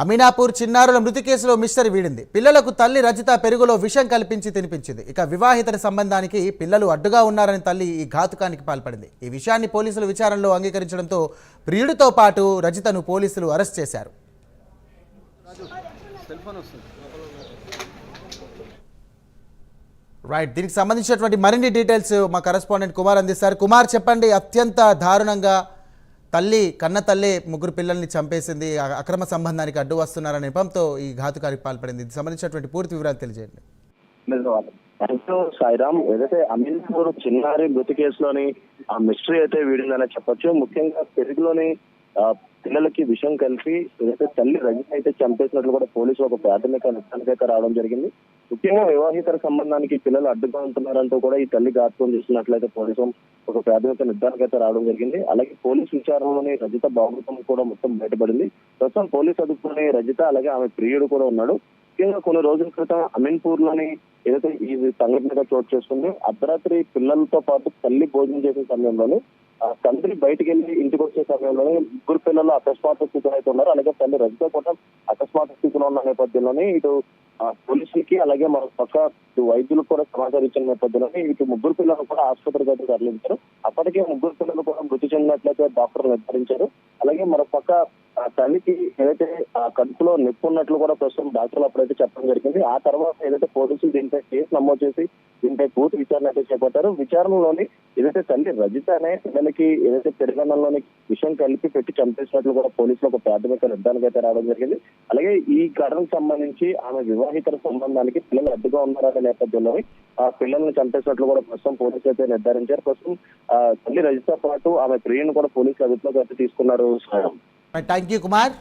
అమీనాపూర్ చిన్నారుల మృతి కేసులో మిస్టరీ వీడింది. పిల్లలకు తల్లి రజిత పెరుగులో విషం కల్పించి తినిపించింది. ఇక వివాహితర సంబంధానికి పిల్లలు అడ్డుగా ఉన్నారని తల్లి ఈ ఘాతుకానికి పాల్పడింది. ఈ విషయాన్ని పోలీసులు విచారణలో అంగీకరించడంతో ప్రియుడితో పాటు రజితను పోలీసులు అరెస్ట్ చేశారు. రైట్ దీనికి సంబంధించినటువంటి మరిన్ని డీటెయిల్స్ మా కరెస్పాండెంట్ కుమార్ అందిస్తారు. కుమార్ చెప్పండి అత్యంత దారుణంగా తల్లి కన్న తల్లి ముగ్గురు పిల్లల్ని చంపేసింది అక్రమ సంబంధానికి అడ్డు వస్తున్నారనే నెపంతో ఈ ఘాతుకారికి పాల్పడింది. దీనికి సంబంధించినటువంటి పూర్తి వివరాలు తెలియజేయండి. సాయిరామ్ ఏదైతే అమీన్పూర్ చిన్నారి మృతి కేసులోని ఆ మిస్టరీ అయితే వీడిందనే చెప్పొచ్చు. ముఖ్యంగా పెరుగులోని పిల్లలకి విషయం కలిపి ఏదైతే తల్లి రజిత అయితే చంపేసినట్లు కూడా పోలీసులు ఒక ప్రాథమిక నిర్ధారణకు అయితే రావడం జరిగింది. ముఖ్యంగా వివాహితర సంబంధానికి పిల్లలు అడ్డుగా ఉంటున్నారంటూ కూడా ఈ తల్లి ఘాతుకం చేసినట్లయితే పోలీసు ఒక ప్రాథమిక నిర్ధారణకు అయితే రావడం జరిగింది. అలాగే పోలీసు విచారణలోని రజిత బాబుతం కూడా మొత్తం బయటపడింది. ప్రస్తుతం పోలీసు అదుపులోని రజిత అలాగే ఆమె ప్రియుడు కూడా ఉన్నాడు. ముఖ్యంగా కొన్ని రోజుల క్రితం అమీన్పూర్లోని ఏదైతే ఈ సంఘటనగా చోటు చేసుకుంది అర్ధరాత్రి పిల్లలతో పాటు తల్లి భోజనం చేసిన సమయంలోనే తండ్రి బయటికి వెళ్ళి ఇంటికి వచ్చే సమయంలోనే ముగ్గురు పిల్లలు అకస్మాత్ స్థితిలో అయితే ఉన్నారు. అలాగే తల్లి రజిత కూడా అకస్మాత్ స్థితిలో ఉన్న నేపథ్యంలోనే ఇటు పోలీసులకి అలాగే మన పక్క వైద్యులకు కూడా సమాచారం ఇచ్చిన నేపథ్యంలోనే ఇటు ముగ్గురు పిల్లలు కూడా ఆసుపత్రికి అయితే తరలించారు. అప్పటికే ముగ్గురు పిల్లలు కూడా మృతి చెందినట్లయితే డాక్టర్లు నిర్ధారించారు. అలాగే మరో పక్క ఆ తల్లికి ఏదైతే ఆ కడుపులో నొప్పి ఉన్నట్లు కూడా ప్రస్తుతం డాక్టర్లు అప్పుడైతే చెప్పడం జరిగింది. ఆ తర్వాత ఏదైతే పోలీసులు దీనిపై కేసు నమోదు చేసి దీనిపై పూర్తి విచారణ అయితే చేపట్టారు. విచారణలోని ఏదైతే తల్లి రజిత అనే పిల్లలకి ఏదైతే పెరుగన్నంలోని విషయం కలిపి పెట్టి చంపేసినట్లు కూడా పోలీసులు ఒక ప్రాథమిక నిర్ధారణకు అయితే రావడం జరిగింది. అలాగే ఈ ఘటనకు సంబంధించి ఆమె వివాహితర సంబంధానికి పిల్లలు అడ్డుగా ఉన్నారనే నేపథ్యంలో ఆ పిల్లల్ని చంపేసినట్లు కూడా ప్రస్తుతం పోలీసులు అయితే నిర్ధారించారు. ప్రస్తుతం ఆ తల్లి రజిత పాటు ఆమె ప్రియుని కూడా పోలీసులు అదుపులోకి అయితే తీసుకున్నారు. मैं टैंकी कुमार